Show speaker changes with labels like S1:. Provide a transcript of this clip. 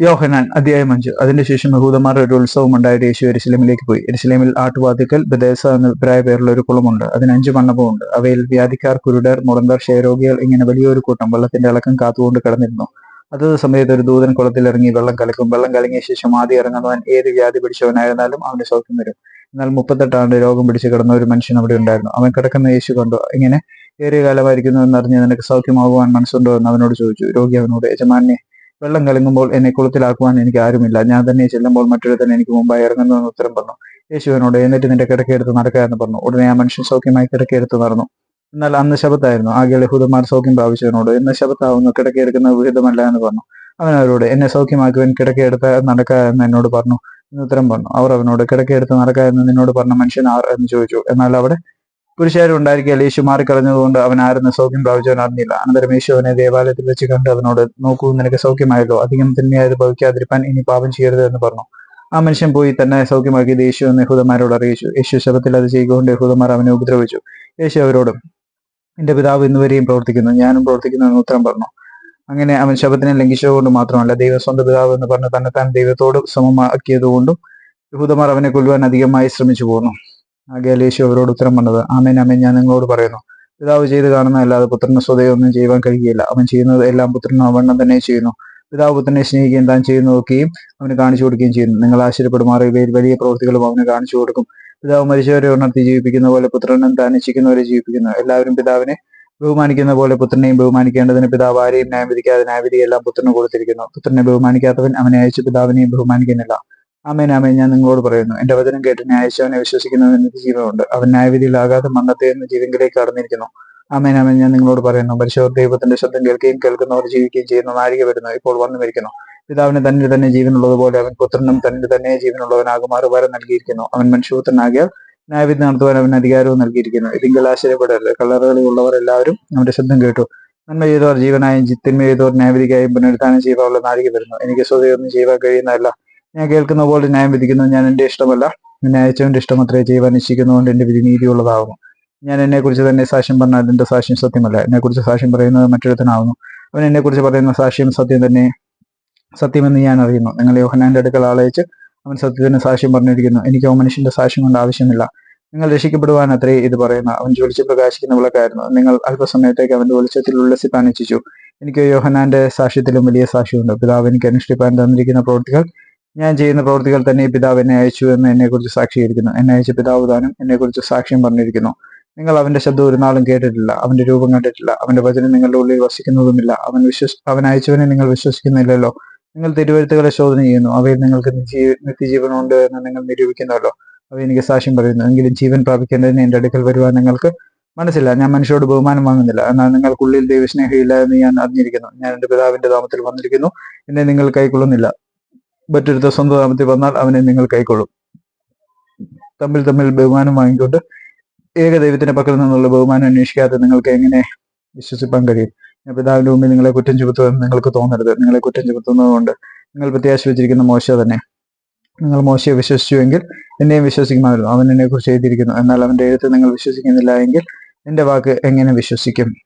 S1: യോഹനാൻ അധ്യായം അഞ്ച്. അതിനുശേഷം യഹൂദന്മാരുടെ ഒരു ഉത്സവം ഉണ്ടായിട്ട് യേശു എരുസലേമിലേക്ക് പോയി. എരുസലേമിൽ ആട്ടുവാതിക്കൽ ബദേസ എന്ന പ്രായ പേരുള്ള ഒരു കുളമുണ്ട്. അതിന് അഞ്ച് മണ്ഡപമുണ്ട് അവയിൽ വ്യാധിക്കാർ കുരുടർ മുടന്തർ ക്ഷയരോഗികൾ ഇങ്ങനെ വലിയൊരു കൂട്ടം വെള്ളത്തിന്റെ ഇളക്കം കാത്തുകൊണ്ട് കിടന്നിരുന്നു. അതത് സമയത്ത് ഒരു ദൂതൻ കുളത്തിൽ ഇറങ്ങി വെള്ളം കലക്കും. വെള്ളം കലങ്ങിയ ശേഷം ആദ്യം ഇറങ്ങുന്നവൻ ഏത് വ്യാധി പിടിച്ചവനായിരുന്നാലും അവന് സൗഖ്യം വരും. എന്നാൽ മുപ്പത്തെട്ടാണ്ട് രോഗം പിടിച്ച് കിടന്ന ഒരു മനുഷ്യൻ അവിടെ ഉണ്ടായിരുന്നു. അവൻ കിടക്കുന്ന യേശു കണ്ടു. ഇങ്ങനെ ഏറിയ കാലമായിരിക്കുന്നു എന്നറിഞ്ഞ് നിനക്ക് സൗഖ്യമാകുവാൻ മനസ്സുണ്ടോ? എന്ന് അവനോട് ചോദിച്ചു. രോഗി അവനോട് യജമാനെ വെള്ളം കലങ്ങുമ്പോൾ എന്നെ കുളത്തിലാക്കുവാൻ എനിക്ക് ആരുമില്ല. ഞാൻ തന്നെ ചെല്ലുമ്പോൾ മറ്റൊരു തന്നെ എനിക്ക് മുമ്പായി ഇറങ്ങുന്നുവെന്ന് ഉത്തരം പറഞ്ഞു. യേശുവിനോട് എന്നിട്ട് നിന്റെ കിടക്കയെടുത്ത് നടക്കുക എന്ന് പറഞ്ഞു. ഉടനെ ആ മനുഷ്യൻ സൗഖ്യമായി കിടക്കയെടുത്ത് നടന്നു. എന്നാൽ അന്ന് ശബത്തായിരുന്നു ആകെ ലഹുദന്മാർ സൗഖ്യം പ്രാപിച്ചവനോട് എന്ന ശബത്താവുന്നു കിടക്കയെടുക്കുന്നത് വിഹിതമല്ല എന്ന് പറഞ്ഞു. അവൻ അവരോട് എന്നെ സൗഖ്യമാക്കുവാൻ കിടക്കയെടുത്ത് നടക്കുക എന്ന് എന്നോട് പറഞ്ഞു എന്ന് ഉത്തരം പറഞ്ഞു. അവർ അവനോട് കിടക്കയെടുത്ത് നടക്കുക എന്ന് നിന്നോട് പറഞ്ഞ മനുഷ്യൻ ആർ? എന്ന് ചോദിച്ചു. എന്നാൽ അവിടെ പുരുഷാരും ഉണ്ടായിരിക്കുക യേശു മാറിക്കളഞ്ഞതുകൊണ്ട് അവൻ ആരെന്ന് സൗഖ്യം പ്രാപിച്ചവൻ അറിഞ്ഞില്ല. അനന്തരം യേശു അവനെ ദേവാലയത്തിൽ വെച്ച് കണ്ട് അവനോട് നോക്കൂ നിനക്ക് സൗഖ്യമായല്ലോ. അധികം തിന്മയായത് ഭവിക്കാതിരിപ്പാൻ ഇനി പാപം ചെയ്യരുത് എന്ന് പറഞ്ഞു. ആ മനുഷ്യൻ പോയി തന്നെ സൗഖ്യമാക്കിയത് യേശു എന്ന് യഹൂദന്മാരോട് അറിയിച്ചു. യേശു ശബത്തിൽ അത് ചെയ്തുകൊണ്ട് യഹൂദന്മാർ അവനെ ഉപദ്രവിച്ചു. യേശു അവരോട് എന്റെ പിതാവ് ഇന്നുവരെയും പ്രവർത്തിക്കുന്നു. ഞാനും പ്രവർത്തിക്കുന്നു എന്ന് ഉത്തരം പറഞ്ഞു. അങ്ങനെ അവൻ ശബത്തിനെ ലംഘിച്ചതുകൊണ്ട് മാത്രമല്ല ദൈവം സ്വന്തം പിതാവ് എന്ന് പറഞ്ഞ് തന്നെ താൻ ദൈവത്തോട് സമമാക്കിയതുകൊണ്ടും യഹൂദന്മാർ അവനെ കൊല്ലുവാൻ അധികമായി ശ്രമിച്ചു പോന്നു. ആകയാൽ അവരോട് ഉത്തരം പറഞ്ഞത് ആമേൻ ആമേൻ ഞാൻ നിങ്ങളോട് പറയുന്നു. പിതാവ് ചെയ്ത് കാണുന്ന അല്ലാതെ പുത്രന് സ്വതേ ഒന്നും ചെയ്യുവാൻ കഴിയില്ല അവൻ ചെയ്യുന്നത് എല്ലാം പുത്രനും അവണ്ണം തന്നെ ചെയ്യുന്നു. പിതാവ് പുത്രനെ സ്നേഹിക്കുകയും താൻ ചെയ്യുന്നതൊക്കെയും അവന് കാണിച്ചു കൊടുക്കുകയും ചെയ്യുന്നു. നിങ്ങൾ ആശ്ചര്യപ്പെടുമാറ് ഇവയിൽ വലിയ പ്രവൃത്തികളും അവന് കാണിച്ചു കൊടുക്കും. പിതാവ് മരിച്ചവരെ ഉണർത്തി ജീവിപ്പിക്കുന്ന പോലെ പുത്രനും താൻ ഇച്ഛിക്കുന്നവരെ ജീവിപ്പിക്കുന്നു. എല്ലാവരും പിതാവിനെ ബഹുമാനിക്കുന്ന പോലെ പുത്രനെയും ബഹുമാനിക്കേണ്ടതിന് പിതാവ് ആരെയും ന്യായം വിധിക്കാതെ ന്യായവിധി എല്ലാം പുത്രന് കൊടുത്തിരിക്കുന്നു. പുത്രനെ ബഹുമാനിക്കാത്തവൻ അവനെ അയച്ച് പിതാവിനെയും ബഹുമാനിക്കുന്നില്ല. ആമേൻ ആമേൻ. ഞാൻ നിങ്ങളോട് പറയുന്നു എന്റെ വചനം കേട്ട് ന്യായശവനെ വിശ്വസിക്കുന്നവന് ജീവനുണ്ട്. അവൻ ന്യായവിധിയിലാകാതെ മന്നത്തെ എന്ന് ജീവങ്കിലേക്ക് കടന്നിരിക്കുന്നു. ആമേൻ ആമേൻ. ഞാൻ നിങ്ങളോട് പറയുന്നു പരിശോധ ദൈവത്തിന്റെ ശബ്ദം കേൾക്കുകയും കേൾക്കുന്നവർ ജീവിക്കുകയും ചെയ്യുന്ന നാഴിക വരുന്നു. ഇപ്പോൾ വന്നു മരിക്കുന്നു. പിതാവിന് തന്നെ തന്നെ ജീവനുള്ളതുപോലെ അവൻ പുത്രനും തന്നെ തന്നെ ജീവനുള്ളവനാകുമാറു വരം നൽകിയിരിക്കുന്നു. അവൻ മനുഷ്യപുത്രനാകിയാൽ ന്യായവിധി നടത്തുവാൻ അവൻ അധികാരവും നൽകിയിരിക്കുന്നു. ഇതിങ്കിൽ ആശ്ചര്യപ്പെടരുത്. കല്ലറകളിലുള്ളവർ എല്ലാവരും അവന്റെ ശബ്ദം കേട്ടു. നന്മ ചെയ്തവർ ജീവനായും ജിത്തിന്മ ചെയ്തവർ ന്യായവിധിക്കായും പുനരുദ്ധാനം ചെയ്യുവാനുള്ള നാഴിക വരുന്നു. എനിക്ക് സ്വതയൊന്നും ചെയ്യുവാൻ കഴിയുന്നതല്ല. ഞാൻ കേൾക്കുന്ന പോലെ ന്യായം വിധിക്കുന്നു. ഞാൻ എന്റെ ഇഷ്ടമല്ല. എന്നെ അയച്ചവന്റെ ഇഷ്ടം അത്രേ ചെയ്യുവാൻ ഇച്ഛിക്കുന്നതുകൊണ്ട് എന്റെ വിധി നീതിയുള്ളതാകുന്നു. ഞാൻ എന്നെക്കുറിച്ച് തന്നെ സാക്ഷ്യം പറഞ്ഞാൽ എന്റെ സാക്ഷ്യം സത്യമല്ല. എന്നെക്കുറിച്ച് സാക്ഷ്യം പറയുന്നത് മറ്റൊരുത്തനാകുന്നു. അവൻ എന്നെക്കുറിച്ച് പറയുന്ന സാക്ഷ്യം സത്യം തന്നെ സത്യമെന്ന് ഞാൻ അറിയുന്നു. നിങ്ങൾ യോഹനാന്റെ അടുക്കൽ ആളയച്ച് അവൻ സത്യത്തിന് സാക്ഷ്യം പറഞ്ഞിരിക്കുന്നു. എനിക്ക് ആ മനുഷ്യന്റെ സാക്ഷ്യം കൊണ്ട് ആവശ്യമില്ല. നിങ്ങൾ രക്ഷിക്കപ്പെടുവാൻ അത്രേ ഇത് പറയുന്ന. അവൻ ജ്വലിച്ച് പ്രകാശിക്കുന്ന വിളക്കായിരുന്നു. നിങ്ങൾ അല്പസമയത്തേക്ക് അവന്റെ വെളിച്ചത്തിൽ ഉല്ലസിപ്പാൻ ഇച്ഛിച്ചു. എനിക്ക് യോഹനാന്റെ സാക്ഷ്യത്തിലും വലിയ സാക്ഷ്യമുണ്ട്. പിതാവ് എനിക്ക് അനുഷ്ഠിപ്പാൻ തന്നിരിക്കുന്ന പ്രവൃത്തികൾ ഞാൻ ചെയ്യുന്ന പ്രവൃത്തികൾ തന്നെ പിതാവ് എന്നെ അയച്ചു എന്ന് എന്നെക്കുറിച്ച് സാക്ഷീകരിക്കുന്നു. എന്നെ അയച്ച പിതാവ് താനും എന്നെക്കുറിച്ച് സാക്ഷ്യം പറഞ്ഞിരിക്കുന്നു. നിങ്ങൾ അവന്റെ ശബ്ദം ഒരു നാളും കേട്ടിട്ടില്ല. അവന്റെ രൂപം കണ്ടിട്ടില്ല. അവന്റെ വചനം നിങ്ങളുടെ ഉള്ളിൽ വസിക്കുന്നതുമില്ല. അവൻ വിശ്വസ് അവൻ അയച്ചവനെ നിങ്ങൾ വിശ്വസിക്കുന്നില്ലല്ലോ. നിങ്ങൾ തിരുവഴുത്തുകളെ ശോധന ചെയ്യുന്നു. അവയിൽ നിങ്ങൾക്ക് നിത്യജീവൻ ഉണ്ട് എന്ന് നിങ്ങൾ നിരൂപിക്കുന്നുവല്ലോ അവ എനിക്ക് സാക്ഷ്യം പറയുന്നു. എങ്കിലും ജീവൻ പ്രാപിക്കേണ്ടതിന് എന്റെ അടുക്കൽ വരുവാൻ നിങ്ങൾക്ക് മനസ്സില്ല. ഞാൻ മനുഷ്യരോട് ബഹുമാനം വാങ്ങുന്നില്ല. എന്നാൽ നിങ്ങൾക്കുള്ളിൽ ദൈവസ്നേഹമില്ല എന്ന് ഞാൻ അറിഞ്ഞിരിക്കുന്നു. ഞാൻ എന്റെ പിതാവിന്റെ നാമത്തിൽ വന്നിരിക്കുന്നു. എന്നെ നിങ്ങൾ കൈക്കൊള്ളുന്നില്ല. മറ്റൊരുത്ത സ്വന്തം നാമത്തിൽ വന്നാൽ അവനെ നിങ്ങൾ കൈക്കൊള്ളും. തമ്മിൽ തമ്മിൽ ബഹുമാനം വാങ്ങിക്കൊണ്ട് ഏക ദൈവത്തിന്റെ പക്കൽ നിന്നുള്ള ബഹുമാനം അന്വേഷിക്കാതെ നിങ്ങൾക്ക് എങ്ങനെ വിശ്വസിപ്പാൻ കഴിയും? പിതാവിന്റെ മുമ്പിൽ നിങ്ങളെ കുറ്റം ചുമത്തുമെന്ന് നിങ്ങൾക്ക് തോന്നരുത്. നിങ്ങളെ കുറ്റം ചുമത്തുന്നതുകൊണ്ട് നിങ്ങൾ പ്രത്യാശ വെച്ചിരിക്കുന്ന മോശ തന്നെ നിങ്ങൾ മോശയെ വിശ്വസിച്ചുവെങ്കിൽ എന്നെയും വിശ്വസിക്കുമായിരുന്നു. അവൻ എന്നെ കുറിച്ച് എഴുതിയിരിക്കുന്നു. എന്നാൽ അവന്റെ എഴുത്ത് നിങ്ങൾ വിശ്വസിക്കുന്നില്ല എങ്കിൽ എന്റെ വാക്ക് എങ്ങനെ വിശ്വസിക്കും?